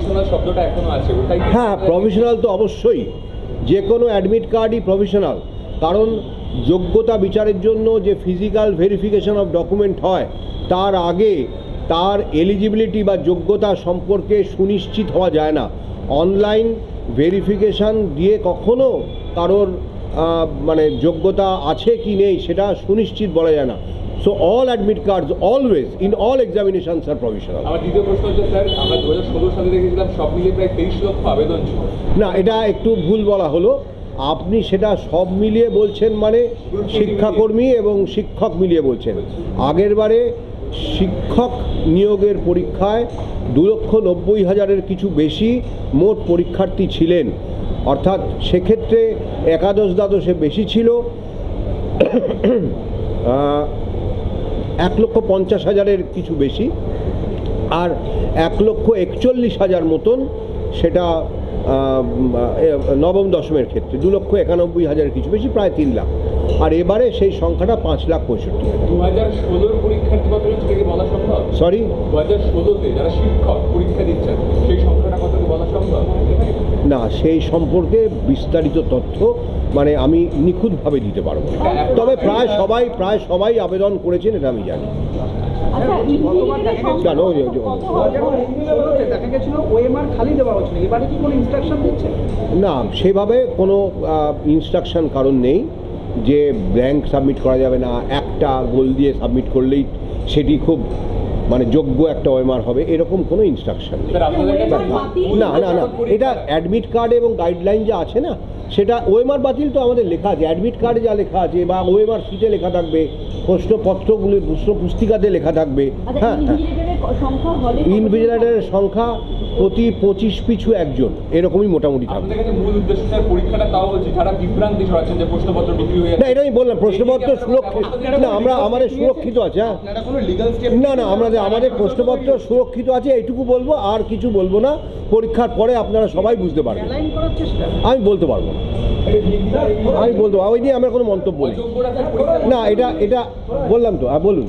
Professional শব্দটা এখনও আছে ওটাই হ্যাঁ প্রফেশনাল তো অবশ্যই। যে কোনো অ্যাডমিট কার্ডই প্রফেশনাল কারণ যোগ্যতা বিচারের জন্য যে ফিজিক্যাল ভেরিফিকেশন অফ ডকুমেন্ট হয় তার আগে তার এলিজিবিলিটি বা যোগ্যতা সম্পর্কে সুনিশ্চিত হওয়া যায় না। অনলাইন ভেরিফিকেশান দিয়ে কখনো কারোর মানে যোগ্যতা আছে কি নেই সেটা সুনিশ্চিত বলা যায় না। So all admit cards always in all examinations R professional আমার দ্বিতীয় প্রশ্ন হচ্ছে স্যার আমরা দু হাজার ষোলো সালে দেখেছিলাম সব মিলিয়ে প্রায় তেইশ লক্ষ আবেদন ছিল। না এটা একটু ভুল বলা হলো। আপনি সেটা সব মিলিয়ে বলছেন মানে শিক্ষাকর্মী এবং শিক্ষক মিলিয়ে বলছেন। আগের বারে শিক্ষক নিয়োগের পরীক্ষায় দু লক্ষ নব্বই হাজারের কিছু বেশি মোট পরীক্ষার্থী ছিলেন। অর্থাৎ সেক্ষেত্রে একাদশ দ্বাদশে বেশি ছিল। এক লক্ষ পঞ্চাশ হাজারের কিছু বেশি আর এক লক্ষ একচল্লিশ হাজার মতন সেটা নবম দশমের ক্ষেত্রে দু লক্ষ একানব্বই হাজারের কিছু বেশি প্রায় তিন লাখ। আর এবারে সেই সংখ্যাটা পাঁচ লাখ পঁয়ষট্টি। হাজার দু হাজার ষোলোর পরীক্ষার্থী কত সেটা বলা সম্ভব? সরি দু হাজার ষোলোতে যারা শিক্ষক পরীক্ষা দিচ্ছেন সেই সংখ্যাটা কত বলা সম্ভব? না সেই সম্পর্কে বিস্তারিত তথ্য মানে আমি নিখুঁতভাবে দিতে পারব তবে প্রায় সবাই প্রায় সবাই আবেদন করেছেন এটা আমি জানি। আচ্ছা জানো, দিচ্ছে? না সেভাবে কোনো ইনস্ট্রাকশন কারণ নেই যে ব্ল্যাঙ্ক সাবমিট করা যাবে না। একটা গোল দিয়ে সাবমিট করলেই সেটি খুব মানে যোগ্য একটা ওএমআর হবে এরকম কোনো ইনস্ট্রাকশন নেই। না না না এটা অ্যাডমিট কার্ড এবং গাইডলাইন যা আছে না সেটা ওএমআর বাতিল তো আমাদের লেখা আছে। অ্যাডমিট কার্ডে যা লেখা আছে বা ওএমআর শিটে লেখা থাকবে প্রশ্নপত্রগুলি প্রশ্ন পুস্তিকাতে লেখা থাকবে আচ্ছা হ্যাঁ হ্যাঁ। ইনভিজিলেটরের সংখ্যা? ইনভিজিলেটরের সংখ্যা প্রতি পঁচিশ পিছু একজন এরকমই মোটামুটি থাকবে। আপনাদের কাছে মূল উদ্দেশ্য স্যার পরীক্ষাটা তাও বলছি যারা বিভ্রান্তি ছড়াচ্ছেন যে প্রশ্নপত্র বিক্রি হয়ে না এটা আমি বললাম প্রশ্নপত্র সুরক্ষিত না আমরা আমাদের সুরক্ষিত আছে হ্যাঁ। না না আমাদের আমাদের প্রশ্নপত্র সুরক্ষিত আছে এইটুকু বলব আর কিছু বলব না। পরীক্ষার পরে আপনারা সবাই বুঝতে পারবেন। আমি বলতে পারব। না আমি বলতে পারব। ওই নিয়ে আমার কোনো মন্তব্য নেই। না এটা এটা বললাম তো হ্যাঁ বলুন।